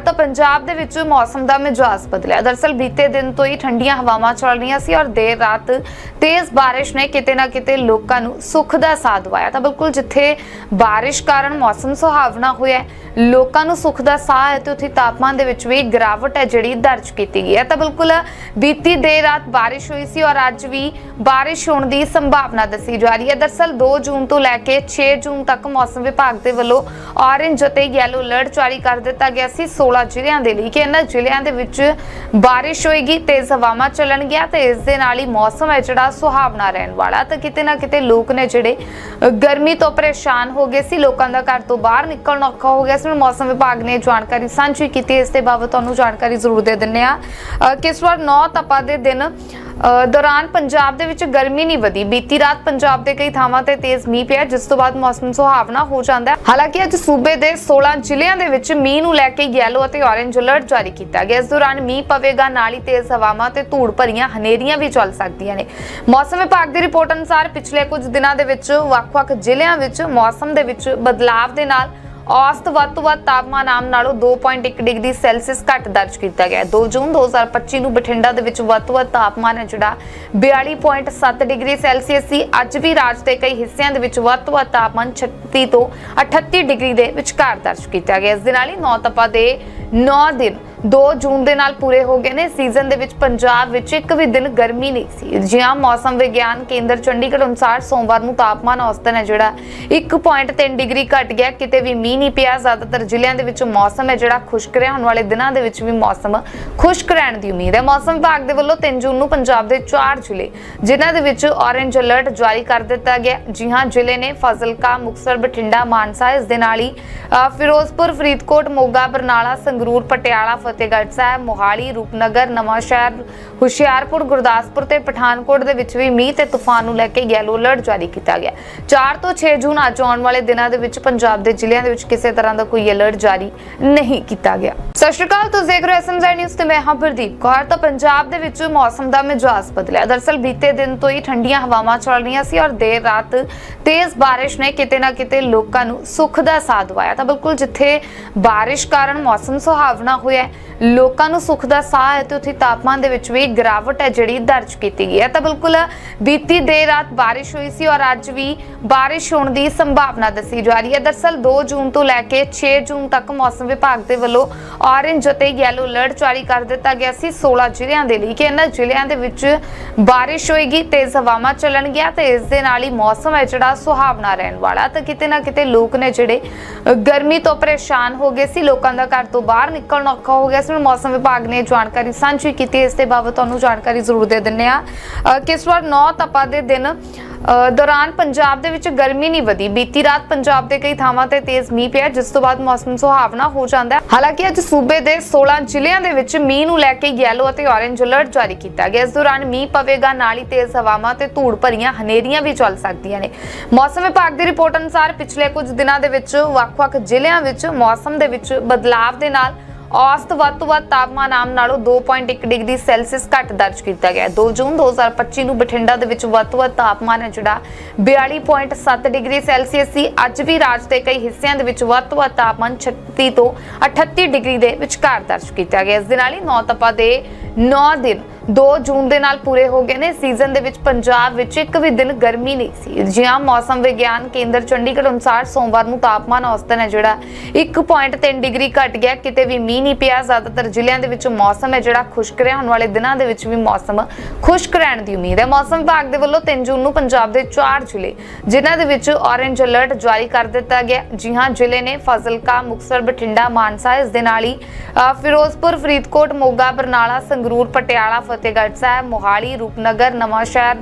ਤਾਂ ਪੰਜਾਬ ਦੇ ਵਿੱਚ ਮੌਸਮ ਦਾ ਮਿਜਾਜ਼ ਬਦਲਿਆ। ਦਰਸਲ ਬੀਤੇ ਦਿਨ ਤੋਂ ਹੀ ਠੰਡੀਆਂ ਹਵਾਵਾਂ ਚੱਲ ਰਹੀਆਂ ਸੀ ਔਰ ਦੇਰ ਰਾਤ ਤੇਜ਼ ਬਾਰਿਸ਼ ਨੇ ਕਿਤੇ ਨਾ ਕਿਤੇ ਲੋਕਾਂ ਨੂੰ ਸੁੱਖ ਦਾ ਸਾਹ ਦਵਾਇਆ। ਤਾਂ ਬਿਲਕੁਲ ਜਿੱਥੇ ਬਾਰਿਸ਼ ਕਾਰਨ ਮੌਸਮ ਸੁਹਾਵਣਾ ਹੋਇਆ ਲੋਕਾਂ ਨੂੰ ਸੁੱਖ ਦਾ ਸਾਹ ਹੈ ਤੇ ਉੱਥੇ ਤਾਪਮਾਨ ਦੇ ਵਿੱਚ ਵੀ ਗਿਰਾਵਟ ਹੈ ਜਿਹੜੀ ਦਰਜ ਕੀਤੀ ਗਈ ਹੈ। ਤਾਂ ਬਿਲਕੁਲ ਬੀਤੀ ਦੇਰ ਰਾਤ ਬਾਰਿਸ਼ ਹੋਈ ਸੀ ਔਰ ਅੱਜ ਵੀ ਬਾਰਿਸ਼ ਹੋਣ ਦੀ ਸੰਭਾਵਨਾ ਦੱਸੀ ਜਾ ਰਹੀ ਹੈ। ਦਰਸਲ 2 ਜੂਨ ਤੋਂ ਲੈ ਕੇ 6 ਜੂਨ ਤੱਕ ਮੌਸਮ ਵਿਭਾਗ ਦੇ ਵੱਲੋਂ ਔਰੇਂਜ ਅਤੇ ਯੈਲੋ ਅਲਰਟ ਜਾਰੀ ਕਰ ਦਿੱਤਾ ਗਿਆ ਸੀ। 16 ਜ਼ਿਲ੍ਹਿਆਂ ਦੇ ਲਈ ਕਿ ਇਹਨਾਂ ਜ਼ਿਲ੍ਹਿਆਂ ਦੇ ਵਿੱਚ ਬਾਰਿਸ਼ ਹੋਏਗੀ, ਤੇਜ਼ ਹਵਾਵਾਂ ਚੱਲਣਗੀਆਂ ਤੇ ਇਸ ਦੇ ਨਾਲ ਹੀ ਮੌਸਮ ਹੈ ਜਿਹੜਾ ਸੁਹਾਵਣਾ ਰਹਿਣ ਵਾਲਾ ਤਾਂ ਕਿਤੇ ਨਾ ਕਿਤੇ ਲੋਕ ਨੇ ਜਿਹੜੇ ਗਰਮੀ ਤੋਂ ਪਰੇਸ਼ਾਨ ਹੋ ਗਏ ਸੀ, ਲੋਕਾਂ ਦਾ ਘਰ ਤੋਂ ਬਾਹਰ ਨਿਕਲਣਾ ਔਖਾ ਹੋ ਗਿਆ ਸੀ। ਹੁਣ ਮੌਸਮ ਵਿਭਾਗ ਨੇ ਜਾਣਕਾਰੀ ਸਾਂਝੀ ਕੀਤੀ, ਇਸ ਦੇ ਬਾਬਤ ਤੁਹਾਨੂੰ ਜਾਣਕਾਰੀ ਜ਼ਰੂਰ ਦੇ ਦਿੰਨੇ ਆ ਕਿਸ ਵਾਰ 9 ਤਪਾ ਦੇ ਦਿਨ ਦੌਰਾਨ ਪੰਜਾਬ ਦੇ ਵਿੱਚ ਗਰਮੀ ਨਹੀਂ ਵਧੀ। ਬੀਤੀ ਰਾਤ ਪੰਜਾਬ ਦੇ ਕਈ ਥਾਵਾਂ ਤੇ ਤੇਜ਼ ਮੀਂਹ ਪਿਆ। ਜਿਸ ਤੋਂ ਬਾਅਦ ਮੌਸਮ ਸੁਹਾਵਣਾ ਹੋ ਜਾਂਦਾ ਹੈ। ਹਾਲਾਂਕਿ ਅੱਜ ਸੂਬੇ ਦੇ 16 ਜ਼ਿਲ੍ਹਿਆਂ ਦੇ ਵਿੱਚ ਮੀਂਹ ਨੂੰ ਲੈ ਕੇ ਯੈਲੋ ਅਤੇ ਔਰੇਂਜ ਅਲਰਟ ਜਾਰੀ ਕੀਤਾ ਗਿਆ। ਇਸ ਦੌਰਾਨ ਮੀਂਹ ਪਵੇਗਾ, ਨਾਲ ਹੀ ਤੇਜ਼ ਹਵਾਵਾਂ ਤੇ ਧੂੜ ਭਰੀਆਂ ਹਨੇਰੀਆਂ ਵੀ ਚੱਲ ਸਕਦੀਆਂ ਨੇ। ਮੌਸਮ ਵਿਭਾਗ ਦੀ ਰਿਪੋਰਟ ਅਨੁਸਾਰ ਪਿਛਲੇ ਕੁਝ ਦਿਨਾਂ ਦੇ ਵਿੱਚ ਵੱਖ-ਵੱਖ ਜ਼ਿਲ੍ਹਿਆਂ ਵਿੱਚ ਮੌਸਮ ਦੇ ਵਿੱਚ ਬਦਲਾਵ ਦੇ ਨਾਲ ਔਸਤ ਵੱਧ ਤੋਂ ਵੱਧ ਤਾਪਮਾਨ ਆਮ ਨਾਲੋਂ 2.1 ਡਿਗਰੀ ਸੈਲਸੀਅਸ ਘੱਟ ਦਰਜ ਕੀਤਾ ਗਿਆ ਹੈ। 2 ਜੂਨ 2025 ਨੂੰ ਬਠਿੰਡਾ ਦੇ ਵਿੱਚ ਵੱਧ ਤੋਂ ਵੱਧ ਤਾਪਮਾਨ ਹੈ ਜਿਹੜਾ 42.7 ਡਿਗਰੀ ਸੈਲਸੀਅਸ ਸੀ ਅੱਜ ਵੀ ਰਾਜ ਦੇ ਕਈ ਹਿੱਸਿਆਂ ਦੇ ਵਿੱਚ ਵੱਧ ਤੋਂ ਵੱਧ ਤਾਪਮਾਨ 36 ਤੋਂ 38 ਡਿਗਰੀ ਦੇ ਵਿਚਕਾਰ ਦਰਜ ਕੀਤਾ ਗਿਆ ਇਸ ਦੇ ਨਾਲ ਹੀ ਨੌਤਪਾ ਦੇ 9 ਦਿਨ 2 ਜੂਨ ਦੇ ਨਾਲ ਪੂਰੇ ਹੋ ਗਏ ਨੇ। ਸੀਜ਼ਨ ਦੇ ਵਿੱਚ ਪੰਜਾਬ ਵਿੱਚ ਇੱਕ ਵੀ ਦਿਨ ਗਰਮੀ ਨਹੀਂ ਸੀ। ਜਿਹਾਂ ਮੌਸਮ ਵਿਗਿਆਨ ਕੇਂਦਰ ਚੰਡੀਗੜ੍ਹ ਅਨੁਸਾਰ ਸੋਮਵਾਰ ਨੂੰ ਤਾਪਮਾਨ ਔਸਤਨ ਹੈ ਜਿਹੜਾ। 1.3 ਡਿਗਰੀ ਘਟ ਗਿਆ। ਕਿਤੇ ਵੀ ਮੀਂਹ ਨਹੀਂ ਪਿਆ। ਜ਼ਿਆਦਾਤਰ ਜ਼ਿਲ੍ਹਿਆਂ ਦੇ ਵਿੱਚ ਮੌਸਮ ਹੈ ਜਿਹੜਾ ਖੁਸ਼ਕ ਰਿਹਾ। ਆਉਣ ਵਾਲੇ ਦਿਨਾਂ ਦੇ ਵਿੱਚ ਵੀ ਮੌਸਮ ਖੁਸ਼ਕ ਰਹਿਣ ਦੀ ਉਮੀਦ ਹੈ। ਮੌਸਮ ਵਿਭਾਗ ਦੇ ਵੱਲੋਂ 3 ਜੂਨ ਨੂੰ ਪੰਜਾਬ ਦੇ 4 ਜ਼ਿਲ੍ਹੇ, ਜਿਨ੍ਹਾਂ ਦੇ ਵਿੱਚ ਔਰੇਂਜ ਅਲਰਟ ਜਾਰੀ ਕਰ ਦਿੱਤਾ ਗਿਆ। ਜੀ ਹਾਂ ਜ਼ਿਲ੍ਹੇ ਨੇ ਫਾਜ਼ਿਲਕਾ, ਮੁਕਤਸਰ, ਬਠਿੰਡਾ, ਮਾਨਸਾ, ਇਸ ਦੇ ਨਾਲ ਹੀ ਫਿਰੋਜ਼ਪੁਰ, ਫਰੀਦਕੋਟ, ਮੋਗਾ, ਬਰਨਾਲਾ, ਸੰਗਰੂਰ, ਪਟਿਆਲਾ ਫਤਿਹਗੜ੍ਹ ਸਾਹਿਬ, ਮੋਹਾਲੀ, ਰੂਪਨਗਰ ਨਵਾਂ ਸ਼ਹਿਰ ਹੁਸ਼ਿਆਰਪੁਰ, ਗੁਰਦਾਸਪੁਰ ਤੇ ਪਠਾਨਕੋਟ ਦੇ ਵਿੱਚ ਵੀ ਮੀਂਹ ਤੇ ਤੂਫਾਨ ਨੂੰ ਲੈ ਕੇ ਯੈਲੋ ਅਲਰਟ ਜਾਰੀ ਕੀਤਾ ਗਿਆ। 4 ਤੋਂ 6 ਜੂਨ ਅੱਜ ਆਉਣ ਵਾਲੇ ਦਿਨਾਂ ਦੇ ਵਿੱਚ ਪੰਜਾਬ ਦੇ ਜ਼ਿਲ੍ਹਿਆਂ ਦੇ ਵਿੱਚ ਕਿਸੇ ਤਰ੍ਹਾਂ ਦਾ ਕੋਈ ਅਲਰਟ ਜਾਰੀ ਨਹੀਂ ਕੀਤਾ ਗਿਆ। ਸਤਿ ਸ਼੍ਰੀ ਅਕਾਲ, ਤੁਸੀਂ ਦੇਖ ਰਹੇ ਐਸਐਮਜ਼ੈਡ ਨਿਊਜ਼ ਤੇ ਮੈਂ ਹਾਂ ਪ੍ਰਦੀਪ ਕੌਰ। ਤਾਂ ਪੰਜਾਬ ਦੇ ਵਿੱਚ ਮੌਸਮ ਦਾ ਮਿਜਾਜ਼ ਬਦਲਿਆ। ਦਰਸਲ ਬੀਤੇ ਦਿਨ ਤੋਂ ਹੀ ਠੰਡੀਆਂ ਹਵਾਵਾਂ ਚੱਲ ਰਹੀਆਂ ਸੀ ਔਰ ਦੇਰ ਰਾਤ ਤੇਜ਼ ਬਾਰਿਸ਼ ਨੇ ਕਿਤੇ ਨਾ ਕਿਤੇ ਲੋਕਾਂ ਨੂੰ ਸੁੱਖ ਦਾ ਸਾਥ ਦਵਾਇਆ। ਤਾਂ ਬਿਲਕੁਲ ਜਿੱਥੇ ਬਾਰਿਸ਼ ਕਾਰਨ ਮੌਸਮ ਸੁਹਾਵਣਾ ਹੋਇਆ ਲੋਕਾਂ ਨੂੰ ਸੁੱਖ ਦਾ ਸਾਹ ਹੈ ਤੇ ਉੱਥੇ ਤਾਪਮਾਨ ਦੇ ਵਿੱਚ ਵੀ ਗਿਰਾਵਟ ਹੈ ਜਿਹੜੀ ਦਰਜ ਕੀਤੀ ਗਈ ਹੈ। ਤਾਂ ਬਿਲਕੁਲ ਬੀਤੀ ਦੇਰ ਰਾਤ ਬਾਰਿਸ਼ ਹੋਈ ਸੀ ਔਰ ਅੱਜ ਵੀ ਬਾਰਿਸ਼ ਹੋਣ ਦੀ ਸੰਭਾਵਨਾ ਦੱਸੀ ਜਾ ਰਹੀ ਹੈ। ਦਰਸਲ 2 ਜੂਨ ਤੋਂ ਲੈ ਕੇ 6 ਜੂਨ ਤੱਕ ਮੌਸਮ ਵਿਭਾਗ ਦੇ ਵੱਲੋਂ ਔਰੇਂਜ ਅਤੇ ਯੈਲੋ ਅਲਰਟ ਜਾਰੀ ਕਰ ਦਿੱਤਾ ਗਿਆ ਸੀ। 16 ਜ਼ਿਲ੍ਹਿਆਂ ਦੇ ਲਈ ਕਿ ਇਹਨਾਂ ਜ਼ਿਲ੍ਹਿਆਂ ਦੇ ਵਿੱਚ ਬਾਰਿਸ਼ ਹੋਏਗੀ, ਤੇਜ਼ ਹਵਾਵਾਂ ਚੱਲਣਗੀਆਂ ਤੇ ਇਸ ਦੇ ਨਾਲ ਹੀ ਮੌਸਮ ਹੈ ਜਿਹੜਾ ਸੁਹਾਵਣਾ ਰਹਿਣ ਵਾਲਾ। ਤਾਂ ਕਿਤੇ ਨਾ ਕਿਤੇ ਲੋਕ ਨੇ ਜਿਹੜੇ ਗਰਮੀ ਤੋਂ ਪਰੇਸ਼ਾਨ ਹੋ ਗਏ ਸੀ, ਲੋਕਾਂ ਦਾ ਘਰ ਤੋਂ ਬਾਹਰ ਨਿਕਲਣਾ ਔਖਾ ਹੋ ਗਿਆ ਸੀ, ਹੁਣ ਮੌਸਮ ਵਿਭਾਗ ਨੇ ਜਾਣਕਾਰੀ ਸਾਂਝੀ ਕੀਤੀ, ਇਸ ਦੇ ਬਾਬਤ ਤੁਹਾਨੂੰ ਜਾਣਕਾਰੀ ਜ਼ਰੂਰ ਦੇ ਦਿੰਨੇ ਆ ਕਿ ਵਾਰ 9 ਤਪਾ ਦੇ ਦਿਨ ਦੌਰਾਨ ਪੰਜਾਬ ਦੇ ਵਿੱਚ ਗਰਮੀ ਨਹੀਂ ਵਧੀ। ਬੀਤੀ ਰਾਤ ਪੰਜਾਬ ਦੇ ਕਈ ਥਾਵਾਂ ਤੇ ਤੇਜ਼ ਮੀਂਹ ਪਿਆ, ਜਿਸ ਤੋਂ ਬਾਅਦ ਮੌਸਮ ਸੁਹਾਵਣਾ ਹੋ ਜਾਂਦਾ ਹੈ। ਹਾਲਾਂਕਿ ਅੱਜ ਸੂਬੇ ਦੇ 16 ਜ਼ਿਲ੍ਹਿਆਂ ਦੇ ਵਿੱਚ ਮੀਂਹ ਨੂੰ ਲੈ ਕੇ ਯੈਲੋ ਅਤੇ ਔਰੇਂਜ ਅਲਰਟ ਜਾਰੀ ਕੀਤਾ ਗਿਆ। ਇਸ ਦੌਰਾਨ ਮੀਂਹ ਪਵੇਗਾ, ਨਾਲ ਹੀ ਤੇਜ਼ ਹਵਾਵਾਂ ਤੇ ਧੂੜ ਭਰੀਆਂ ਹਨੇਰੀਆਂ ਵੀ ਚੱਲ ਸਕਦੀਆਂ ਨੇ। ਮੌਸਮ ਵਿਭਾਗ ਦੀ ਰਿਪੋਰਟ ਅਨੁਸਾਰ ਪਿਛਲੇ ਕੁਝ ਦਿਨਾਂ ਦੇ ਵਿੱਚ ਵੱਖ-ਵੱਖ ਜ਼ਿਲ੍ਹਿਆਂ ਵਿੱਚ ਮੌਸਮ ਦੇ ਵਿੱਚ ਬਦਲਾਵ ਦੇ ਨਾਲ ਔਸਤ ਵੱਧ ਤੋਂ ਵੱਧ ਤਾਪਮਾਨ ਆਮ ਨਾਲੋਂ 2.1 ਡਿਗਰੀ ਸੈਲਸੀਅਸ ਘੱਟ ਦਰਜ ਕੀਤਾ ਗਿਆ ਹੈ। 2 ਜੂਨ 2025 ਨੂੰ ਬਠਿੰਡਾ ਦੇ ਵਿੱਚ ਵੱਧ ਤੋਂ ਵੱਧ ਤਾਪਮਾਨ ਹੈ ਜਿਹੜਾ 42.7 ਡਿਗਰੀ ਸੈਲਸੀਅਸ ਸੀ। ਅੱਜ ਵੀ ਰਾਜ ਦੇ ਕਈ ਹਿੱਸਿਆਂ ਦੇ ਵਿੱਚ ਵੱਧ ਤੋਂ ਵੱਧ ਤਾਪਮਾਨ 36 ਤੋਂ 38 ਡਿਗਰੀ ਦੇ ਵਿਚਕਾਰ ਦਰਜ ਕੀਤਾ ਗਿਆ ਇਸ ਦੇ ਨਾਲ ਹੀ ਨੌ ਤਪਾ ਦੇ 9 ਦਿਨ 2 ਜੂਨ ਦੇ ਨਾਲ ਪੂਰੇ ਹੋ ਗਏ ਨੇ। ਸੀਜ਼ਨ ਦੇ ਵਿੱਚ ਪੰਜਾਬ ਵਿੱਚ ਇੱਕ ਵੀ ਦਿਨ ਗਰਮੀ ਨਹੀਂ ਸੀ। ਜਿਹਾਂ ਮੌਸਮ ਵਿਗਿਆਨ ਕੇਂਦਰ ਚੰਡੀਗੜ੍ਹ ਅਨੁਸਾਰ ਸੋਮਵਾਰ ਨੂੰ ਤਾਪਮਾਨ ਔਸਤਨ ਹੈ ਜਿਹੜਾ 1.3 ਡਿਗਰੀ ਘਟ ਗਿਆ। ਕਿਤੇ ਵੀ ਮੀਂਹ ਨਹੀਂ ਪਿਆ। ਜ਼ਿਆਦਾਤਰ ਜ਼ਿਲ੍ਹਿਆਂ ਦੇ ਵਿੱਚ ਮੌਸਮ ਹੈ, ਜਿਹੜਾ ਖੁਸ਼ਕ ਰਿਹਾ। ਆਉਣ ਵਾਲੇ ਦਿਨਾਂ ਦੇ ਵਿੱਚ ਵੀ ਮੌਸਮ ਖੁਸ਼ਕ ਰਹਿਣ ਦੀ ਉਮੀਦ ਹੈ। ਮੌਸਮ ਵਿਭਾਗ ਦੇ ਵੱਲੋਂ 3 ਜੂਨ ਨੂੰ ਪੰਜਾਬ ਦੇ 4 ਜ਼ਿਲ੍ਹੇ, ਜਿਨ੍ਹਾਂ ਦੇ ਵਿੱਚ ਔਰੇਂਜ ਅਲਰਟ ਜਾਰੀ ਕਰ ਦਿੱਤਾ ਗਿਆ। ਜੀ ਹਾਂ ਜ਼ਿਲ੍ਹੇ ਨੇ ਫਾਜ਼ਿਲਕਾ, ਮੁਕਤਸਰ, ਬਠਿੰਡਾ, ਮਾਨਸਾ, ਇਸ ਦੇ ਨਾਲ ਹੀ ਫਿਰੋਜ਼ਪੁਰ, ਫਰੀਦਕੋਟ, ਮੋਗਾ, ਬਰਨਾਲਾ, ਸੰਗਰੂਰ, ਪਟਿਆਲਾ ਫਤਿਹਗੜ੍ਹ ਸਾਹਿਬ, ਮੋਹਾਲੀ, ਰੂਪਨਗਰ, ਨਵਾਂ ਸ਼ਹਿਰ,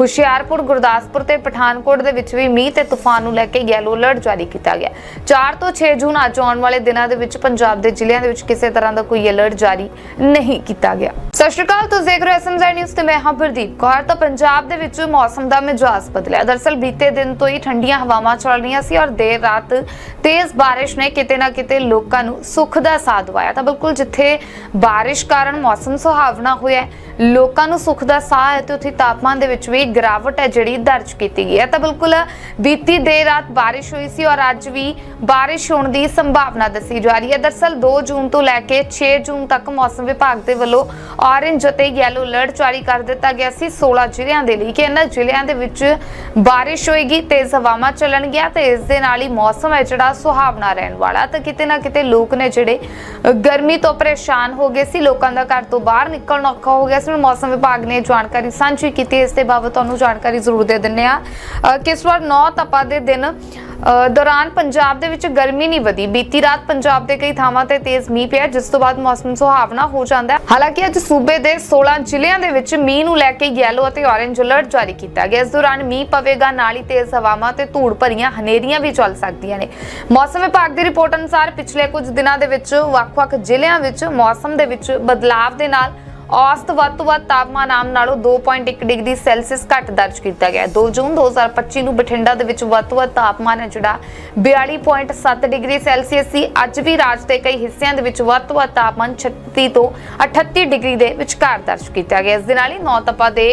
ਹੁਸ਼ਿਆਰਪੁਰ, ਗੁਰਦਾਸਪੁਰ ਤੇ ਪਠਾਨਕੋਟ ਦੇ ਵਿੱਚ ਵੀ ਮੀਂਹ ਤੇ ਤੂਫਾਨ ਨੂੰ ਲੈ ਕੇ ਯੈਲੋ ਅਲਰਟ ਜਾਰੀ ਕੀਤਾ ਗਿਆ। 4 ਤੋਂ 6 ਜੂਨ ਅੱਜ ਆਉਣ ਵਾਲੇ ਦਿਨਾਂ ਦੇ ਵਿੱਚ ਪੰਜਾਬ ਦੇ ਜ਼ਿਲ੍ਹਿਆਂ ਦੇ ਵਿੱਚ ਕਿਸੇ ਤਰ੍ਹਾਂ ਦਾ ਕੋਈ ਅਲਰਟ ਜਾਰੀ ਨਹੀਂ ਕੀਤਾ ਗਿਆ। ਸਤਿ ਸ਼੍ਰੀ ਅਕਾਲ, ਤੁਸੀਂ ਦੇਖ ਰਹੇ ਹੋ ਐਸਐਮਜ਼ੈਡ ਨਿਊਜ਼ ਤੇ ਮੈਂ ਹਾਂ ਪ੍ਰਦੀਪ ਕੌਰ। ਤਾਂ ਪੰਜਾਬ ਦੇ ਵਿੱਚ ਮੌਸਮ ਦਾ ਮਿਜਾਜ਼ ਬਦਲਿਆ। ਦਰਸਲ ਬੀਤੇ ਦਿਨ ਤੋਂ ਹੀ ਠੰਡੀਆਂ ਹਵਾਵਾਂ ਚੱਲ ਰਹੀਆਂ ਸੀ ਔਰ ਦੇਰ ਰਾਤ ਤੇਜ਼ ਬਾਰਿਸ਼ ਨੇ ਕਿਤੇ ਨਾ ਕਿਤੇ ਲੋਕਾਂ ਨੂੰ ਸੁੱਖ ਦਾ ਸਾਥ ਦਵਾਇਆ। ਤਾਂ ਬਿਲਕੁਲ ਜਿੱਥੇ ਬਾਰਿਸ਼ ਕਾਰਨ ਮੌਸਮ ਸੁਹਾਵਣਾ ਹੋਇਆ ਲੋਕਾਂ ਨੂੰ ਸੁੱਖ ਦਾ ਸਾਹ ਹੈ ਤੇ ਉੱਥੇ ਤਾਪਮਾਨ ਦੇ ਵਿੱਚ ਵੀ ਗਿਰਾਵਟ ਹੈ ਜਿਹੜੀ ਦਰਜ ਕੀਤੀ ਗਈ ਹੈ। ਤਾਂ ਬਿਲਕੁਲ ਬੀਤੀ ਦੇਰ ਰਾਤ ਬਾਰਿਸ਼ ਹੋਈ ਸੀ ਔਰ ਅੱਜ ਵੀ ਬਾਰਿਸ਼ ਹੋਣ ਦੀ ਸੰਭਾਵਨਾ ਦੱਸੀ ਜਾ ਰਹੀ ਹੈ। ਦਰਸਲ 2 ਜੂਨ ਤੋਂ ਲੈ ਕੇ 6 ਜੂਨ ਤੱਕ ਮੌਸਮ ਵਿਭਾਗ ਦੇ ਵੱਲੋਂ ਔਰੇਂਜ ਅਤੇ ਯੈਲੋ ਅਲਰਟ ਜਾਰੀ ਕਰ ਦਿੱਤਾ ਗਿਆ ਸੀ। 16 ਜ਼ਿਲ੍ਹਿਆਂ ਦੇ ਲਈ ਕਿ ਇਹਨਾਂ ਜ਼ਿਲ੍ਹਿਆਂ ਦੇ ਵਿੱਚ ਬਾਰਿਸ਼ ਹੋਏਗੀ, ਤੇਜ਼ ਹਵਾਵਾਂ ਚੱਲਣਗੀਆਂ ਤੇ ਇਸ ਦੇ ਨਾਲ ਹੀ ਮੌਸਮ ਹੈ ਜਿਹੜਾ ਸੁਹਾਵਣਾ ਰਹਿਣ ਵਾਲਾ ਤਾਂ ਕਿਤੇ ਨਾ ਕਿਤੇ ਲੋਕ ਨੇ ਜਿਹੜੇ ਗਰਮੀ ਤੋਂ ਪਰੇਸ਼ਾਨ ਹੋ ਗਏ ਸੀ, ਲੋਕਾਂ ਦਾ ਘਰ ਤੋਂ ਬਾਹਰ ਨਿਕਲਣਾ ਔਖਾ ਹੋ ਗਿਆ ਸੀ, ਹੁਣ ਮੌਸਮ ਵਿਭਾਗ ਨੇ ਜਾਣਕਾਰੀ ਸਾਂਝੀ ਕੀਤੀ, ਇਸ ਦੇ ਬਾਬਤ ਤੁਹਾਨੂੰ ਜਾਣਕਾਰੀ ਜ਼ਰੂਰ ਦੇ ਦਿੰਨੇ ਆ ਕਿ ਵਾਰ 9 ਤਪਾ ਦੇ ਦਿਨ ਦੌਰਾਨ ਪੰਜਾਬ ਦੇ ਵਿੱਚ ਗਰਮੀ ਨਹੀਂ ਵਧੀ। ਬੀਤੀ ਰਾਤ ਪੰਜਾਬ ਦੇ ਕਈ ਥਾਵਾਂ ਤੇ ਤੇਜ਼ ਮੀਂਹ ਪਿਆ, ਜਿਸ ਤੋਂ ਬਾਅਦ ਮੌਸਮ ਸੁਹਾਵਣਾ ਹੋ ਜਾਂਦਾ ਹੈ। ਹਾਲਾਂਕਿ ਅੱਜ ਸੂਬੇ ਦੇ 16 ਜ਼ਿਲ੍ਹਿਆਂ ਦੇ ਵਿੱਚ ਮੀਂਹ ਨੂੰ ਲੈ ਕੇ ਯੈਲੋ ਅਤੇ ਔਰੇਂਜ ਅਲਰਟ ਜਾਰੀ ਕੀਤਾ ਗਿਆ। ਇਸ ਦੌਰਾਨ ਮੀਂਹ ਪਵੇਗਾ, ਨਾਲ ਹੀ ਤੇਜ਼ ਹਵਾਵਾਂ ਤੇ ਧੂੜ ਭਰੀਆਂ ਹਨੇਰੀਆਂ ਵੀ ਚੱਲ ਸਕਦੀਆਂ ਨੇ। ਮੌਸਮ ਵਿਭਾਗ ਦੀ ਰਿਪੋਰਟ ਅਨੁਸਾਰ ਪਿਛਲੇ ਕੁਝ ਦਿਨਾਂ ਦੇ ਵਿੱਚ ਵੱਖ-ਵੱਖ ਜ਼ਿਲ੍ਹਿਆਂ ਵਿੱਚ ਮੌਸਮ ਦੇ ਵਿੱਚ ਬਦਲਾਵ ਦੇ ਨਾਲ ਔਸਤ ਵੱਧ ਤੋਂ ਵੱਧ ਤਾਪਮਾਨ ਆਮ ਨਾਲੋਂ 2.1 ਡਿਗਰੀ ਸੈਲਸੀਅਸ ਘੱਟ ਦਰਜ ਕੀਤਾ ਗਿਆ ਹੈ। 2 ਜੂਨ 2025 ਨੂੰ ਬਠਿੰਡਾ ਦੇ ਵਿੱਚ ਵੱਧ ਤੋਂ ਵੱਧ ਤਾਪਮਾਨ ਹੈ ਜਿਹੜਾ 42.7 ਡਿਗਰੀ ਸੈਲਸੀਅਸ ਸੀ ਅੱਜ ਵੀ ਰਾਜ ਦੇ ਕਈ ਹਿੱਸਿਆਂ ਦੇ ਵਿੱਚ ਵੱਧ ਤੋਂ ਵੱਧ ਤਾਪਮਾਨ 36 ਤੋਂ 38 ਡਿਗਰੀ ਦੇ ਵਿਚਕਾਰ ਦਰਜ ਕੀਤਾ ਗਿਆ ਇਸ ਦੇ ਨਾਲ ਹੀ ਨੌਤਪਾ ਦੇ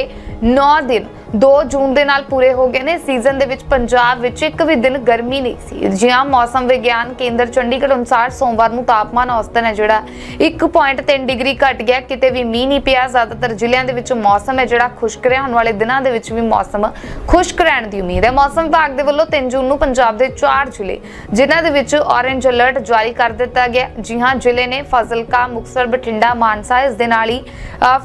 9 ਦਿਨ 2 ਜੂਨ ਦੇ ਨਾਲ ਪੂਰੇ ਹੋ ਗਏ ਨੇ। ਸੀਜ਼ਨ ਦੇ ਵਿੱਚ ਪੰਜਾਬ ਵਿੱਚ ਇੱਕ ਵੀ ਦਿਨ ਗਰਮੀ ਨਹੀਂ ਸੀ। ਜਿਹਾਂ ਮੌਸਮ ਵਿਗਿਆਨ ਕੇਂਦਰ ਚੰਡੀਗੜ੍ਹ ਅਨੁਸਾਰ ਸੋਮਵਾਰ ਨੂੰ ਤਾਪਮਾਨ ਔਸਤਨ ਹੈ ਜਿਹੜਾ। 1.3 ਡਿਗਰੀ ਘਟ ਗਿਆ। ਕਿਤੇ ਵੀ ਮੀਂਹ ਨਹੀਂ ਪਿਆ। ਜ਼ਿਆਦਾਤਰ ਜ਼ਿਲ੍ਹਿਆਂ ਦੇ ਵਿੱਚ ਮੌਸਮ ਹੈ ਜਿਹੜਾ ਖੁਸ਼ਕ ਰਿਹਾ। ਆਉਣ ਵਾਲੇ ਦਿਨਾਂ ਦੇ ਵਿੱਚ ਵੀ ਮੌਸਮ ਖੁਸ਼ਕ ਰਹਿਣ ਦੀ ਉਮੀਦ ਹੈ। ਮੌਸਮ ਵਿਭਾਗ ਦੇ ਵੱਲੋਂ 3 ਜੂਨ ਨੂੰ ਪੰਜਾਬ ਦੇ 4 ਜ਼ਿਲ੍ਹੇ, ਜਿਨ੍ਹਾਂ ਦੇ ਵਿੱਚ ਔਰੇਂਜ ਅਲਰਟ ਜਾਰੀ ਕਰ ਦਿੱਤਾ ਗਿਆ। ਜੀ ਹਾਂ, ਜ਼ਿਲ੍ਹੇ ਨੇ ਫਾਜ਼ਿਲਕਾ, ਮੁਕਤਸਰ, ਬਠਿੰਡਾ, ਮਾਨਸਾ, ਇਸ ਦੇ ਨਾਲ ਹੀ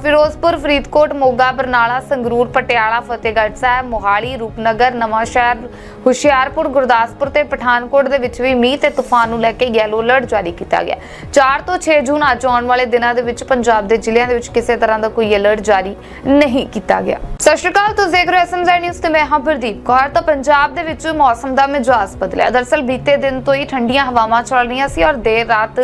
ਫਿਰੋਜ਼ਪੁਰ, ਫਰੀਦਕੋਟ, ਮੋਗਾ, ਬਰਨਾਲਾ, ਸੰਗਰੂਰ, ਪਟਿਆਲਾ ਫਤਿਹਗੜ੍ਹ ਸਾਹਿਬ ਮੋਹਾਲੀ ਰੂਪਨਗਰ ਨਵਾਂ ਸ਼ਹਿਰ ਹੁਸ਼ਿਆਰਪੁਰ ਗੁਰਦਾਸਪੁਰ ਤੇ ਪਠਾਨਕੋਟ ਦੇ ਵਿੱਚ ਵੀ ਮੀਂਹ ਤੇ ਤੂਫਾਨ ਨੂੰ ਲੈ ਕੇ ਯੈਲੋ ਅਲਰਟ ਜਾਰੀ ਕੀਤਾ ਗਿਆ। 4 ਤੋਂ 6 ਜੂਨ ਅੱਜ ਆਉਣ ਵਾਲੇ ਦਿਨਾਂ ਦੇ ਵਿੱਚ ਪੰਜਾਬ ਦੇ ਜ਼ਿਲ੍ਹਿਆਂ ਦੇ ਵਿੱਚ ਕਿਸੇ ਤਰ੍ਹਾਂ ਦਾ ਕੋਈ ਅਲਰਟ ਜਾਰੀ ਨਹੀਂ ਕੀਤਾ ਗਿਆ। ਸਤਿ ਸ਼੍ਰੀ ਅਕਾਲ ਤੁਸੀਂ ਦੇਖ ਰਹੇ ਹੋ ਐਸਐਮਜ਼ੈਡ ਨਿਊਜ਼ ਤੇ ਮੈਂ ਹਾਂ ਪ੍ਰਦੀਪ ਕੌਰ। ਤਾਂ ਪੰਜਾਬ ਦੇ ਵਿੱਚ ਮੌਸਮ ਦਾ ਮਿਜਾਜ਼ ਬਦਲਿਆ। ਦਰਸਲ ਬੀਤੇ ਦਿਨ ਤੋਂ ਹੀ ਠੰਡੀਆਂ ਹਵਾਵਾਂ ਚੱਲ ਰਹੀਆਂ ਸੀ ਔਰ ਦੇਰ ਰਾਤ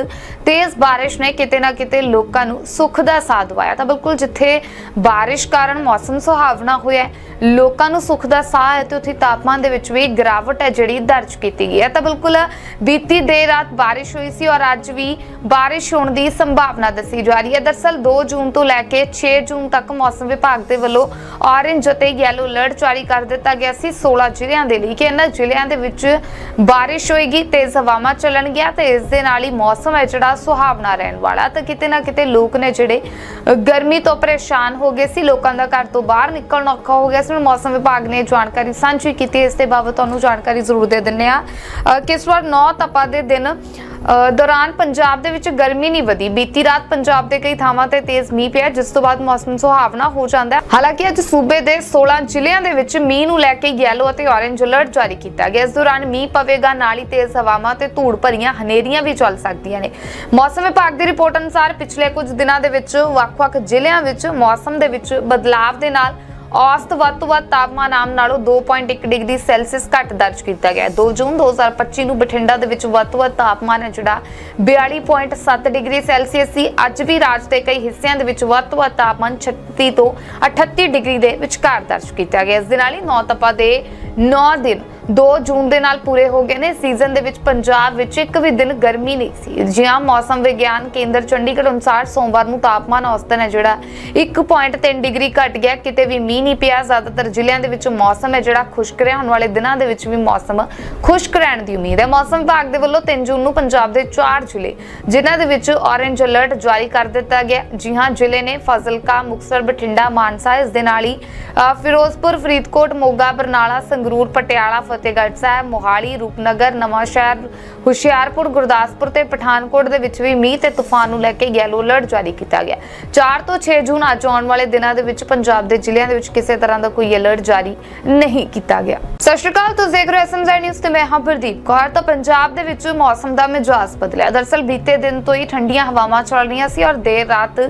ਤੇਜ਼ ਬਾਰਿਸ਼ ਨੇ ਕਿਤੇ ਨਾ ਕਿਤੇ ਲੋਕਾਂ ਨੂੰ ਸੁੱਖ ਦਾ ਸਾਹ ਦਵਾਇਆ। ਤਾਂ ਬਿਲਕੁਲ ਜਿੱਥੇ ਬਾਰਿਸ਼ ਕਾਰਨ ਮੌਸਮ ਸੁਹਾਵਣਾ ਹੋਇਆ ਹੈ, ਲੋਕਾਂ ਨੂੰ ਸੁੱਖ ਦਾ ਸਾਹ ਹੈ ਤੇ ਉੱਥੇ ਤਾਪਮਾਨ ਦੇ ਵਿੱਚ ਵੀ ਗਿਰਾਵਟ ਹੈ ਜਿਹੜੀ ਦਰਜ ਕੀਤੀ ਗਈ ਹੈ। ਤਾਂ ਬਿਲਕੁਲ ਬੀਤੀ ਦੇਰ ਰਾਤ ਬਾਰਿਸ਼ ਹੋਈ ਸੀ ਔਰ ਅੱਜ ਵੀ ਬਾਰਿਸ਼ ਹੋਣ ਦੀ ਸੰਭਾਵਨਾ ਦੱਸੀ ਜਾ ਰਹੀ ਹੈ। ਦਰਸਲ 2 ਜੂਨ ਤੋਂ ਲੈ ਕੇ 6 ਜੂਨ ਤੱਕ ਮੌਸਮ ਵਿਭਾਗ ਦੇ ਵੱਲੋਂ ਔਰੇਂਜ ਅਤੇ ਯੈਲੋ ਅਲਰਟ ਜਾਰੀ ਕਰ ਦਿੱਤਾ ਗਿਆ ਸੀ। 16 ਜ਼ਿਲ੍ਹਿਆਂ ਦੇ ਲਈ ਕਿ ਇਹਨਾਂ ਜ਼ਿਲ੍ਹਿਆਂ ਦੇ ਵਿੱਚ ਬਾਰਿਸ਼ ਹੋਏਗੀ, ਤੇਜ਼ ਹਵਾਵਾਂ ਚੱਲਣਗੀਆਂ ਤੇ ਇਸ ਦੇ ਨਾਲ ਹੀ ਮੌਸਮ ਹੈ ਜਿਹੜਾ ਸੁਹਾਵਣਾ ਰਹਿਣ ਵਾਲਾ। ਤਾਂ ਕਿਤੇ ਨਾ ਕਿਤੇ ਲੋਕ ਨੇ ਜਿਹੜੇ ਗਰਮੀ ਤੋਂ ਪਰੇਸ਼ਾਨ ਹੋ ਗਏ ਸੀ, ਲੋਕਾਂ ਦਾ ਘਰ ਤੋਂ ਬਾਹਰ ਨਿਕਲਣਾ ਔਖਾ ਹੋ ਗਿਆ ਸੀ, ਹੁਣ ਮੌਸਮ ਵਿਭਾਗ ਨੇ ਜਾਣਕਾਰੀ ਸਾਂਝੀ ਕੀਤੀ, ਇਸ ਦੇ ਬਾਬਤ ਤੁਹਾਨੂੰ ਜਾਣਕਾਰੀ ਜ਼ਰੂਰ ਦੇ ਦਿੰਨੇ ਆ ਕਿ ਵਾਰ 9 ਤਪਾ ਦੇ ਦਿਨ ਦੌਰਾਨ ਪੰਜਾਬ ਦੇ ਵਿੱਚ ਗਰਮੀ ਨਹੀਂ ਵਧੀ। ਬੀਤੀ ਰਾਤ ਪੰਜਾਬ ਦੇ ਕਈ ਥਾਵਾਂ ਤੇ ਤੇਜ਼ ਮੀਂਹ ਪਿਆ, ਜਿਸ ਤੋਂ ਬਾਅਦ ਮੌਸਮ ਸੁਹਾਵਣਾ ਹੋ ਜਾਂਦਾ ਹੈ। ਹਾਲਾਂਕਿ ਅੱਜ ਸੂਬੇ ਦੇ 16 ਜ਼ਿਲ੍ਹਿਆਂ ਦੇ ਵਿੱਚ ਮੀਂਹ ਨੂੰ ਲੈ ਕੇ ਯੈਲੋ ਅਤੇ ਔਰੇਂਜ ਅਲਰਟ ਜਾਰੀ ਕੀਤਾ ਗਿਆ। ਇਸ ਦੌਰਾਨ ਮੀਂਹ ਪਵੇਗਾ, ਨਾਲ ਹੀ ਤੇਜ਼ ਹਵਾਵਾਂ ਤੇ ਧੂੜ ਭਰੀਆਂ ਹਨੇਰੀਆਂ ਵੀ ਚੱਲ ਸਕਦੀਆਂ ਨੇ। ਮੌਸਮ ਵਿਭਾਗ ਦੀ ਰਿਪੋਰਟ ਅਨੁਸਾਰ ਪਿਛਲੇ ਕੁਝ ਦਿਨਾਂ ਦੇ ਵਿੱਚ ਵੱਖ-ਵੱਖ ਜ਼ਿਲ੍ਹਿਆਂ ਵਿੱਚ ਮੌਸਮ ਦੇ ਵਿੱਚ ਬਦਲਾਵ ਦੇ ਨਾਲ ਔਸਤ ਵੱਧ ਤੋਂ ਵੱਧ ਤਾਪਮਾਨ ਆਮ ਨਾਲੋਂ 2.1 ਡਿਗਰੀ ਸੈਲਸੀਅਸ ਘੱਟ ਦਰਜ ਕੀਤਾ ਗਿਆ ਹੈ। 2 ਜੂਨ 2025 ਨੂੰ ਬਠਿੰਡਾ ਦੇ ਵਿੱਚ ਵੱਧ ਤੋਂ ਵੱਧ ਤਾਪਮਾਨ ਹੈ ਜਿਹੜਾ 42.7 ਡਿਗਰੀ ਸੈਲਸੀਅਸ ਸੀ। ਅੱਜ ਵੀ ਰਾਜ ਦੇ ਕਈ ਹਿੱਸਿਆਂ ਦੇ ਵਿੱਚ ਵੱਧ ਤੋਂ ਵੱਧ ਤਾਪਮਾਨ 36 ਤੋਂ 38 ਡਿਗਰੀ ਦੇ ਵਿਚਕਾਰ ਦਰਜ ਕੀਤਾ ਗਿਆ ਇਸ ਦੇ ਨਾਲ ਹੀ ਨੌ ਤਪਾ ਦੇ 9 ਦਿਨ 2 ਜੂਨ ਦੇ ਨਾਲ ਪੂਰੇ ਹੋ ਗਏ ਨੇ। ਸੀਜ਼ਨ ਦੇ ਵਿੱਚ ਪੰਜਾਬ ਵਿੱਚ ਇੱਕ ਵੀ ਦਿਨ ਗਰਮੀ ਨਹੀਂ ਸੀ। ਜਿਹਾਂ ਮੌਸਮ ਵਿਗਿਆਨ ਕੇਂਦਰ ਚੰਡੀਗੜ੍ਹ ਅਨੁਸਾਰ ਸੋਮਵਾਰ ਨੂੰ ਤਾਪਮਾਨ ਔਸਤਨ ਹੈ ਜਿਹੜਾ 1.3 ਡਿਗਰੀ ਘਟ ਗਿਆ। ਕਿਤੇ ਵੀ ਮੀਂਹ ਨਹੀਂ ਪਿਆ। ਜ਼ਿਆਦਾਤਰ ਜ਼ਿਲ੍ਹਿਆਂ ਦੇ ਵਿੱਚ ਮੌਸਮ ਹੈ, ਜਿਹੜਾ ਖੁਸ਼ਕ ਰਿਹਾ ਆਉਣ ਵਾਲੇ ਦਿਨਾਂ ਦੇ ਵਿੱਚ ਵੀ ਮੌਸਮ ਖੁਸ਼ਕ ਰਹਿਣ ਦੀ ਉਮੀਦ ਹੈ। ਮੌਸਮ ਵਿਭਾਗ ਦੇ ਵੱਲੋਂ 3 ਜੂਨ ਨੂੰ ਪੰਜਾਬ ਦੇ 4 ਜ਼ਿਲ੍ਹੇ, ਜਿਨ੍ਹਾਂ ਦੇ ਵਿੱਚ ਔਰੇਂਜ ਅਲਰਟ ਜਾਰੀ ਕਰ ਦਿੱਤਾ ਗਿਆ। ਜੀ ਹਾਂ ਜ਼ਿਲ੍ਹੇ ਨੇ ਫਾਜ਼ਿਲਕਾ, ਮੁਕਤਸਰ, ਬਠਿੰਡਾ, ਮਾਨਸਾ, ਇਸ ਦੇ ਨਾਲ ਹੀ ਫਿਰੋਜ਼ਪੁਰ, ਫਰੀਦਕੋਟ, ਮੋਗਾ, ਬਰਨਾਲਾ, ਸੰਗਰੂਰ, ਪਟਿਆਲਾ ਫਤਿਹਗੜ੍ਹ ਸਾਹਿਬ, ਮੋਹਾਲੀ, ਰੂਪਨਗਰ ਨਵਾਂ ਸ਼ਹਿਰ ਹੁਸ਼ਿਆਰਪੁਰ, ਗੁਰਦਾਸਪੁਰ ਤੇ ਪਠਾਨਕੋਟ ਦੇ ਵਿੱਚ ਵੀ ਮੀਂਹ ਤੇ ਤੂਫਾਨ ਨੂੰ ਲੈ ਕੇ ਯੈਲੋ ਅਲਰਟ ਜਾਰੀ ਕੀਤਾ ਗਿਆ। 4 ਤੋਂ 6 ਜੂਨ ਅੱਜ ਆਉਣ ਵਾਲੇ ਦਿਨਾਂ ਦੇ ਵਿੱਚ ਪੰਜਾਬ ਦੇ ਜ਼ਿਲ੍ਹਿਆਂ ਦੇ ਵਿੱਚ ਕਿਸੇ ਤਰ੍ਹਾਂ ਦਾ ਕੋਈ ਅਲਰਟ ਜਾਰੀ ਨਹੀਂ ਕੀਤਾ ਗਿਆ। ਸਤਿ ਸ਼੍ਰੀ ਅਕਾਲ, ਤੁਸੀਂ ਦੇਖ ਰਹੇ ਹੋ ਐਸਐਮਜ਼ੈਡ ਨਿਊਜ਼ ਤੇ ਮੈਂ ਹਾਂ ਪ੍ਰਦੀਪ ਕੌਰ। ਤਾਂ ਪੰਜਾਬ ਦੇ ਵਿੱਚ ਮੌਸਮ ਦਾ ਮਿਜਾਜ਼ ਬਦਲਿਆ। ਦਰਸਲ ਬੀਤੇ ਦਿਨ ਤੋਂ ਹੀ ਠੰਡੀਆਂ ਹਵਾਵਾਂ ਚੱਲ ਰਹੀਆਂ ਸੀ ਔਰ ਦੇਰ ਰਾਤ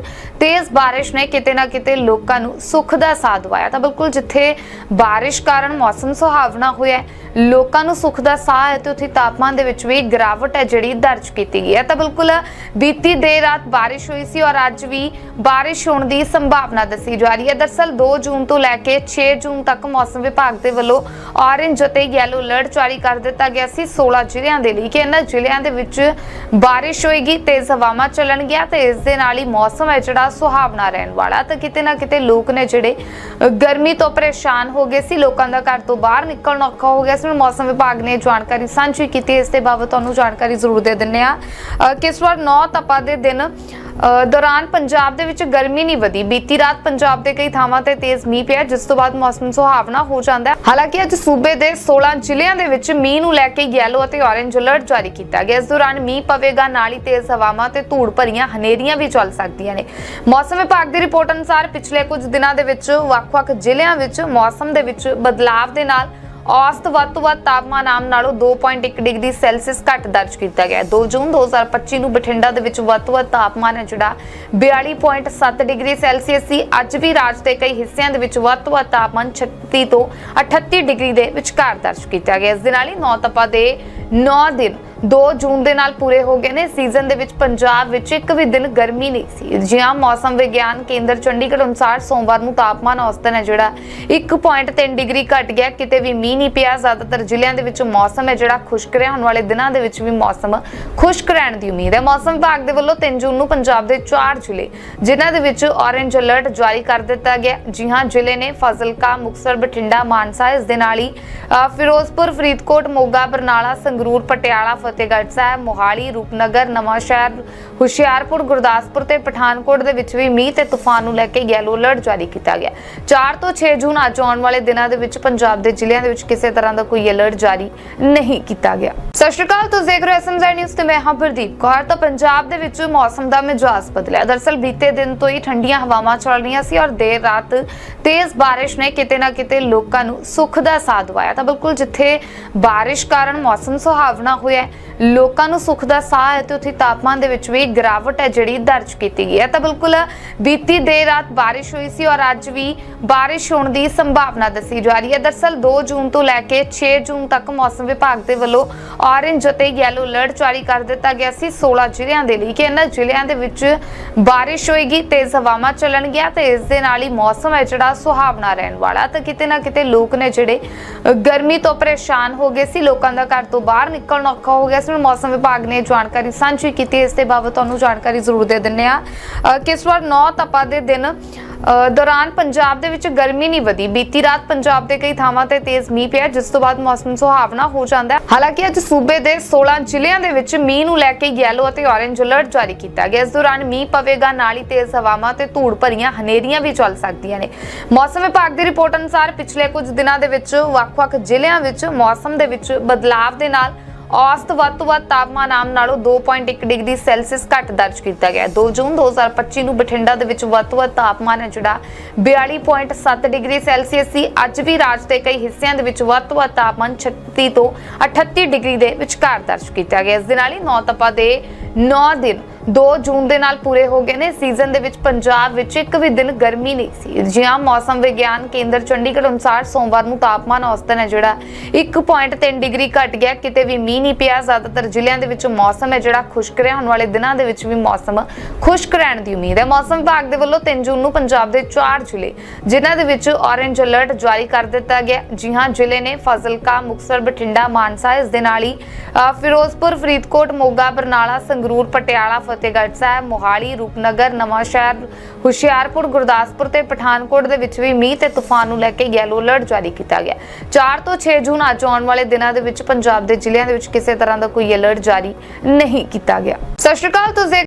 ਤੇਜ਼ ਬਾਰਿਸ਼ ਨੇ ਕਿਤੇ ਨਾ ਕਿਤੇ ਲੋਕਾਂ ਨੂੰ ਸੁੱਖ ਦਾ ਸਾਥ ਦਵਾਇਆ। ਤਾਂ ਬਿਲਕੁਲ ਜਿੱਥੇ ਬਾਰਿਸ਼ ਕਾਰਨ ਮੌਸਮ ਸੁਹਾਵਣਾ ਹੋਇਆ ਲੋਕਾਂ ਨੂੰ ਸੁੱਖ ਦਾ ਸਾਹ ਹੈ ਤੇ ਉੱਥੇ ਤਾਪਮਾਨ ਦੇ ਵਿੱਚ ਵੀ ਗਿਰਾਵਟ ਹੈ ਜਿਹੜੀ ਦਰਜ ਕੀਤੀ ਗਈ ਹੈ। ਤਾਂ ਬਿਲਕੁਲ ਬੀਤੀ ਦੇਰ ਰਾਤ ਬਾਰਿਸ਼ ਹੋਈ ਸੀ ਔਰ ਅੱਜ ਵੀ ਬਾਰਿਸ਼ ਹੋਣ ਦੀ ਸੰਭਾਵਨਾ ਦੱਸੀ ਜਾ ਰਹੀ ਹੈ। ਦਰਸਲ 2 ਜੂਨ ਤੋਂ ਲੈ ਕੇ 6 ਜੂਨ ਤੱਕ ਮੌਸਮ ਵਿਭਾਗ ਦੇ ਵੱਲੋਂ ਔਰੇਂਜ ਅਤੇ ਯੈਲੋ ਅਲਰਟ ਜਾਰੀ ਕਰ ਦਿੱਤਾ ਗਿਆ ਸੀ। 16 ਜ਼ਿਲ੍ਹਿਆਂ ਦੇ ਲਈ ਕਿ ਇਹਨਾਂ ਜ਼ਿਲ੍ਹਿਆਂ ਦੇ ਵਿੱਚ ਬਾਰਿਸ਼ ਹੋਏਗੀ, ਤੇਜ਼ ਹਵਾਵਾਂ ਚੱਲਣਗੀਆਂ ਤੇ ਇਸ ਦੇ ਨਾਲ ਹੀ ਮੌਸਮ ਹੈ ਜਿਹੜਾ ਸੁਹਾਵਣਾ ਰਹਿਣ ਵਾਲਾ। ਤਾਂ ਕਿਤੇ ਨਾ ਕਿਤੇ ਲੋਕ ਨੇ ਜਿਹੜੇ ਗਰਮੀ ਤੋਂ ਪਰੇਸ਼ਾਨ ਹੋ ਗਏ ਸੀ, ਲੋਕਾਂ ਦਾ ਘਰ ਤੋਂ ਬਾਹਰ ਨਿਕਲਣਾ ਔਖਾ ਹੋ ਗਿਆ ਸੀ ਮੌਸਮ ਵਿਭਾਗ ਨੇ ਜਾਣਕਾਰੀ ਸਾਂਝੀ ਕੀਤੀ, ਇਸ ਦੇ ਬਾਬਤ ਤੁਹਾਨੂੰ ਜਾਣਕਾਰੀ ਜ਼ਰੂਰ ਦੇ ਦਿੰਨੇ ਆ ਕਿ ਵਾਰ 9 ਤਪਾ ਦੇ ਦਿਨ ਦੌਰਾਨ ਪੰਜਾਬ ਦੇ ਵਿੱਚ ਗਰਮੀ ਨਹੀਂ ਵਧੀ। ਬੀਤੀ ਰਾਤ ਪੰਜਾਬ ਦੇ ਕਈ ਥਾਵਾਂ ਤੇ ਤੇਜ਼ ਮੀਂਹ ਪਿਆ, ਜਿਸ ਤੋਂ ਬਾਅਦ ਮੌਸਮ ਸੁਹਾਵਣਾ ਹੋ ਜਾਂਦਾ ਹੈ। ਹਾਲਾਂਕਿ ਅੱਜ ਸੂਬੇ ਦੇ 16 ਜ਼ਿਲ੍ਹਿਆਂ ਦੇ ਵਿੱਚ ਮੀਂਹ ਨੂੰ ਲੈ ਕੇ ਯੈਲੋ ਅਤੇ ਔਰੇਂਜ ਅਲਰਟ ਜਾਰੀ ਕੀਤਾ ਗਿਆ। ਇਸ ਦੌਰਾਨ ਮੀਂਹ ਪਵੇਗਾ, ਨਾਲ ਹੀ ਤੇਜ਼ ਹਵਾਵਾਂ ਤੇ ਧੂੜ ਭਰੀਆਂ ਹਨੇਰੀਆਂ ਵੀ ਚੱਲ ਸਕਦੀਆਂ ਨੇ। ਮੌਸਮ ਵਿਭਾਗ ਦੀ ਰਿਪੋਰਟ ਅਨੁਸਾਰ ਪਿਛਲੇ ਕੁਝ ਦਿਨਾਂ ਦੇ ਵਿੱਚ ਵੱਖ-ਵੱਖ ਜ਼ਿਲ੍ਹਿਆਂ ਵਿੱਚ ਮੌਸਮ ਦੇ ਵਿੱਚ ਬਦਲਾਵ ਦੇ ਨਾਲ ਔਸਤ ਵੱਧ ਤੋਂ ਵੱਧ ਤਾਪਮਾਨ ਆਮ ਨਾਲੋਂ 2.1 ਡਿਗਰੀ ਸੈਲਸੀਅਸ ਘੱਟ ਦਰਜ ਕੀਤਾ ਗਿਆ ਹੈ। 2 ਜੂਨ 2025 ਨੂੰ ਬਠਿੰਡਾ ਦੇ ਵਿੱਚ ਵੱਧ ਤੋਂ ਵੱਧ ਤਾਪਮਾਨ ਹੈ ਜਿਹੜਾ 42.7 ਡਿਗਰੀ ਸੈਲਸੀਅਸ ਸੀ। ਅੱਜ ਵੀ ਰਾਜ ਦੇ ਕਈ ਹਿੱਸਿਆਂ ਦੇ ਵਿੱਚ ਵੱਧ ਤੋਂ ਵੱਧ ਤਾਪਮਾਨ 36 ਤੋਂ 38 ਡਿਗਰੀ ਦੇ ਵਿਚਕਾਰ ਦਰਜ ਕੀਤਾ ਗਿਆ ਇਸ ਦੇ ਨਾਲ ਹੀ ਨੌਤਪਾ ਦੇ 9 ਦਿਨ 2 ਜੂਨ ਦੇ ਨਾਲ ਪੂਰੇ ਹੋ ਗਏ ਨੇ। ਸੀਜ਼ਨ ਦੇ ਵਿੱਚ ਪੰਜਾਬ ਵਿੱਚ ਇੱਕ ਵੀ ਦਿਨ ਗਰਮੀ ਨਹੀਂ ਸੀ। ਜਿਹਾਂ ਮੌਸਮ ਵਿਗਿਆਨ ਕੇਂਦਰ ਚੰਡੀਗੜ੍ਹ ਅਨੁਸਾਰ ਸੋਮਵਾਰ ਨੂੰ ਤਾਪਮਾਨ ਔਸਤਨ ਹੈ, ਜਿਹੜਾ 1.3 ਡਿਗਰੀ ਘਟ ਗਿਆ। ਕਿਤੇ ਵੀ ਮੀਂਹ ਨਹੀਂ ਪਿਆ। ਜ਼ਿਆਦਾਤਰ ਜ਼ਿਲ੍ਹਿਆਂ ਦੇ ਵਿੱਚ ਮੌਸਮ ਹੈ, ਜਿਹੜਾ ਖੁਸ਼ਕ ਰਿਹਾ। ਆਉਣ ਵਾਲੇ ਦਿਨਾਂ ਦੇ ਵਿੱਚ ਵੀ ਮੌਸਮ ਖੁਸ਼ਕ ਰਹਿਣ ਦੀ ਉਮੀਦ ਹੈ। ਮੌਸਮ ਵਿਭਾਗ ਦੇ ਵੱਲੋਂ 3 ਜੂਨ ਨੂੰ ਪੰਜਾਬ ਦੇ 4 ਜ਼ਿਲ੍ਹੇ, ਜਿਨ੍ਹਾਂ ਦੇ ਵਿੱਚ ਔਰੇਂਜ ਅਲਰਟ ਜਾਰੀ ਕਰ ਦਿੱਤਾ ਗਿਆ ਜੀ ਹਾਂ, ਜ਼ਿਲ੍ਹੇ ਨੇ ਫਾਜ਼ਿਲਕਾ, ਮੁਕਤਸਰ, ਬਠਿੰਡਾ, ਮਾਨਸਾ, ਇਸ ਦੇ ਨਾਲ ਹੀ ਫਿਰੋਜ਼ਪੁਰ, ਫਰੀਦਕੋਟ, ਮੋਗਾ, ਬਰਨਾਲਾ, ਸੰਗਰੂਰ, ਪਟਿਆਲਾ ਫਤਿਹਗੜ੍ਹ ਸਾਹਿਬ ਮੋਹਾਲੀ ਰੂਪਨਗਰ ਨਵਾਂ ਸ਼ਹਿਰ ਹੁਸ਼ਿਆਰਪੁਰ, ਗੁਰਦਾਸਪੁਰ ਤੇ ਪਠਾਨਕੋਟ ਦੇ ਵਿੱਚ ਵੀ ਮੀਂਹ ਤੇ ਤੂਫਾਨ ਨੂੰ ਲੈ ਕੇ ਯੈਲੋ ਅਲਰਟ ਜਾਰੀ ਕੀਤਾ ਗਿਆ। 4 ਤੋਂ 6 ਜੂਨ ਅੱਜ ਆਉਣ ਵਾਲੇ ਦਿਨਾਂ ਦੇ ਵਿੱਚ ਪੰਜਾਬ ਦੇ ਜ਼ਿਲ੍ਹਿਆਂ ਦੇ ਵਿੱਚ ਕਿਸੇ ਤਰ੍ਹਾਂ ਦਾ ਕੋਈ ਅਲਰਟ ਜਾਰੀ ਨਹੀਂ ਕੀਤਾ ਗਿਆ। ਸਤਿ ਸ਼੍ਰੀ ਅਕਾਲ, ਤੁਸੀਂ ਦੇਖ ਰਹੇ ਹੋ ਐਸਐਮਜ਼ੈਡ ਨਿਊਜ਼ ਤੇ ਮੈਂ ਹਾਂ ਪ੍ਰਦੀਪ ਕੌਰ। ਤਾਂ ਪੰਜਾਬ ਦੇ ਵਿੱਚ ਮੌਸਮ ਦਾ ਮਿਜਾਜ਼ ਬਦਲਿਆ। ਦਰਸਲ ਬੀਤੇ ਦਿਨ ਤੋਂ ਹੀ ਠੰਡੀਆਂ ਹਵਾਵਾਂ ਚੱਲ ਰਹੀਆਂ ਸੀ ਔਰ ਦੇਰ ਰਾਤ ਤੇਜ਼ ਬਾਰਿਸ਼ ਨੇ ਕਿਤੇ ਨਾ ਕਿਤੇ ਲੋਕਾਂ ਨੂੰ ਸੁੱਖ ਦਾ ਸਾਹ ਦਵਾਇਆ। ਤਾਂ ਬਿਲਕੁਲ ਜਿੱਥੇ ਬਾਰਿਸ਼ ਕਾਰਨ ਮੌਸਮ ਸੁਹਾਵਣਾ ਹੋਇਆ ਲੋਕਾਂ ਨੂੰ ਸੁੱਖ ਦਾ ਸਾਹ ਹੈ ਤੇ ਉੱਥੇ ਤਾਪਮਾਨ ਦੇ ਵਿੱਚ ਵੀ ਗਿਰਾਵਟ ਹੈ ਜਿਹੜੀ ਦਰਜ ਕੀਤੀ ਗਈ ਹੈ। ਤਾਂ ਬਿਲਕੁਲ ਬੀਤੀ ਦੇਰ ਰਾਤ ਬਾਰਿਸ਼ ਹੋਈ ਸੀ ਔਰ ਅੱਜ ਵੀ ਬਾਰਿਸ਼ ਹੋਣ ਦੀ ਸੰਭਾਵਨਾ ਦੱਸੀ ਜਾ ਰਹੀ ਹੈ। ਦਰਸਲ 2 ਜੂਨ ਤੋਂ ਲੈ ਕੇ 6 ਜੂਨ ਤੱਕ ਮੌਸਮ ਵਿਭਾਗ ਦੇ ਵੱਲੋਂ ਔਰੇਂਜ ਅਤੇ ਯੈਲੋ ਅਲਰਟ ਜਾਰੀ ਕਰ ਦਿੱਤਾ ਗਿਆ ਸੀ। 16 ਜ਼ਿਲ੍ਹਿਆਂ ਦੇ ਲਈ ਕਿ ਇਹਨਾਂ ਜ਼ਿਲ੍ਹਿਆਂ ਦੇ ਵਿੱਚ ਬਾਰਿਸ਼ ਹੋਏਗੀ, ਤੇਜ਼ ਹਵਾਵਾਂ ਚੱਲਣਗੀਆਂ ਤੇ ਇਸ ਦੇ ਨਾਲ ਹੀ ਮੌਸਮ ਹੈ ਜਿਹੜਾ ਸੁਹਾਵਣਾ ਰਹਿਣ ਵਾਲਾ। ਤਾਂ ਕਿਤੇ ਨਾ ਕਿਤੇ ਲੋਕ ਨੇ ਜਿਹੜੇ ਗਰਮੀ ਤੋਂ ਪਰੇਸ਼ਾਨ ਹੋ ਗਏ ਸੀ। ਲੋਕਾਂ ਦਾ ਘਰ ਤੋਂ ਬਾਹਰ ਨਿਕਲਣਾ ਔਖਾ ਹੋ ਗਿਆ ਸੀ। ਹੁਣ ਮੌਸਮ ਵਿਭਾਗ ਨੇ ਜਾਣਕਾਰੀ ਸਾਂਝੀ ਕੀਤੀ। ਇਸ ਦੇ ਬਾਬਤ ਤੁਹਾਨੂੰ ਜਾਣਕਾਰੀ ਜ਼ਰੂਰ ਦੇ ਦਿੰਨੇ ਆ ਕਿ ਵਾਰ 9 ਤਪਾ ਦੇ ਦਿਨ ਦੌਰਾਨ ਪੰਜਾਬ ਦੇ ਵਿੱਚ ਗਰਮੀ ਨਹੀਂ ਵਧੀ। ਬੀਤੀ ਰਾਤ ਪੰਜਾਬ ਦੇ ਕਈ ਥਾਵਾਂ ਤੇ ਤੇਜ਼ ਮੀਂਹ ਪਿਆ। ਜਿਸ ਤੋਂ ਬਾਅਦ ਮੌਸਮ ਸੁਹਾਵਣਾ ਹੋ ਜਾਂਦਾ ਹੈ। ਹਾਲਾਂਕਿ ਅੱਜ ਸੂਬੇ ਦੇ 16 ਜ਼ਿਲ੍ਹਿਆਂ ਦੇ ਵਿੱਚ ਮੀਂਹ ਨੂੰ ਲੈ ਕੇ ਯੈਲੋ ਅਤੇ ਔਰੇਂਜ ਅਲਰਟ ਜਾਰੀ ਕੀਤਾ ਗਿਆ। ਇਸ ਦੌਰਾਨ ਮੀਂਹ ਪਵੇਗਾ, ਨਾਲ ਹੀ ਤੇਜ਼ ਹਵਾਵਾਂ ਤੇ ਧੂੜ ਭਰੀਆਂ ਹਨੇਰੀਆਂ ਵੀ ਚੱਲ ਸਕਦੀਆਂ ਨੇ। ਮੌਸਮ ਵਿਭਾਗ ਦੀ ਰਿਪੋਰਟ ਅਨੁਸਾਰ ਪਿਛਲੇ ਕੁਝ ਦਿਨਾਂ ਦੇ ਵਿੱਚ ਵੱਖ-ਵੱਖ ਜ਼ਿਲ੍ਹਿਆਂ ਵਿੱਚ ਮੌਸਮ ਦੇ ਵਿੱਚ ਬਦਲਾਵ ਦੇ ਨਾਲ ਔਸਤ ਵੱਧ ਤੋਂ ਵੱਧ ਤਾਪਮਾਨ ਆਮ ਨਾਲੋਂ 2.1 ਡਿਗਰੀ ਸੈਲਸੀਅਸ ਘੱਟ ਦਰਜ ਕੀਤਾ ਗਿਆ ਹੈ। 2 ਜੂਨ 2025 ਨੂੰ ਬਠਿੰਡਾ ਦੇ ਵਿੱਚ ਵੱਧ ਤੋਂ ਵੱਧ ਤਾਪਮਾਨ ਹੈ ਜਿਹੜਾ 42.7 ਡਿਗਰੀ ਸੈਲਸੀਅਸ ਸੀ ਅੱਜ ਵੀ ਰਾਜ ਦੇ ਕਈ ਹਿੱਸਿਆਂ ਦੇ ਵਿੱਚ ਵੱਧ ਤੋਂ ਵੱਧ ਤਾਪਮਾਨ 36 ਤੋਂ 38 ਡਿਗਰੀ ਦੇ ਵਿਚਕਾਰ ਦਰਜ ਕੀਤਾ ਗਿਆ ਇਸ ਦੇ ਨਾਲ ਹੀ ਨੌਤਪਾ ਦੇ 9 ਦਿਨ 2 ਜੂਨ ਦੇ ਨਾਲ ਪੂਰੇ ਹੋ ਗਏ ਨੇ। ਸੀਜ਼ਨ ਦੇ ਵਿੱਚ ਪੰਜਾਬ ਵਿੱਚ ਇੱਕ ਵੀ ਦਿਨ ਗਰਮੀ ਨਹੀਂ ਸੀ। ਜਿਹਾਂ ਮੌਸਮ ਵਿਗਿਆਨ ਕੇਂਦਰ ਚੰਡੀਗੜ੍ਹ ਅਨੁਸਾਰ ਸੋਮਵਾਰ ਨੂੰ ਤਾਪਮਾਨ ਔਸਤਨ ਹੈ ਜਿਹੜਾ। 1.3 ਡਿਗਰੀ ਘਟ ਗਿਆ। ਕਿਤੇ ਵੀ ਮੀਂਹ ਨਹੀਂ ਪਿਆ। ਜ਼ਿਆਦਾਤਰ ਜ਼ਿਲ੍ਹਿਆਂ ਦੇ ਵਿੱਚ ਮੌਸਮ ਹੈ ਜਿਹੜਾ ਖੁਸ਼ਕ ਰਿਹਾ। ਆਉਣ ਵਾਲੇ ਦਿਨਾਂ ਦੇ ਵਿੱਚ ਵੀ ਮੌਸਮ ਖੁਸ਼ਕ ਰਹਿਣ ਦੀ ਉਮੀਦ ਹੈ। ਮੌਸਮ ਵਿਭਾਗ ਦੇ ਵੱਲੋਂ 3 ਜੂਨ ਨੂੰ ਪੰਜਾਬ ਦੇ 4 ਜ਼ਿਲ੍ਹੇ, ਜਿਨ੍ਹਾਂ ਦੇ ਵਿੱਚ ਔਰੇਂਜ ਅਲਰਟ ਜਾਰੀ ਕਰ ਦਿੱਤਾ ਗਿਆ। ਜੀ ਹਾਂ ਜ਼ਿਲ੍ਹੇ ਨੇ ਫਾਜ਼ਿਲਕਾ, ਮੁਕਤਸਰ, ਬਠਿੰਡਾ, ਮਾਨਸਾ, ਇਸ ਦੇ ਨਾਲ ਹੀ ਫਿਰੋਜ਼ਪੁਰ, ਫਰੀਦਕੋਟ, ਮੋਗਾ, ਬਰਨਾਲਾ, ਸੰਗਰੂਰ, ਪਟਿਆਲਾ ਫਤਿਹਗੜ੍ਹ ਸਾਹਿਬ, ਮੋਹਾਲੀ, ਰੂਪਨਗਰ ਨਵਾਂ ਸ਼ਹਿਰ ਹੁਸ਼ਿਆਰਪੁਰ, ਗੁਰਦਾਸਪੁਰ ਤੇ ਪਠਾਨਕੋਟ ਦੇ ਵਿੱਚ ਵੀ ਮੀਂਹ ਤੇ ਤੂਫਾਨ ਨੂੰ ਲੈ ਕੇ ਯੈਲੋ ਅਲਰਟ ਜਾਰੀ ਕੀਤਾ ਗਿਆ। 4 ਤੋਂ 6 ਜੂਨ ਅੱਜ ਆਉਣ ਵਾਲੇ ਦਿਨਾਂ ਦੇ ਵਿੱਚ ਪੰਜਾਬ ਦੇ ਜ਼ਿਲ੍ਹਿਆਂ ਦੇ ਵਿੱਚ ਕਿਸੇ ਤਰ੍ਹਾਂ ਦਾ ਕੋਈ ਅਲਰਟ ਜਾਰੀ ਨਹੀਂ ਕੀਤਾ ਗਿਆ। ਸਤਿ ਸ਼੍ਰੀ ਅਕਾਲ, ਤੁਸੀਂ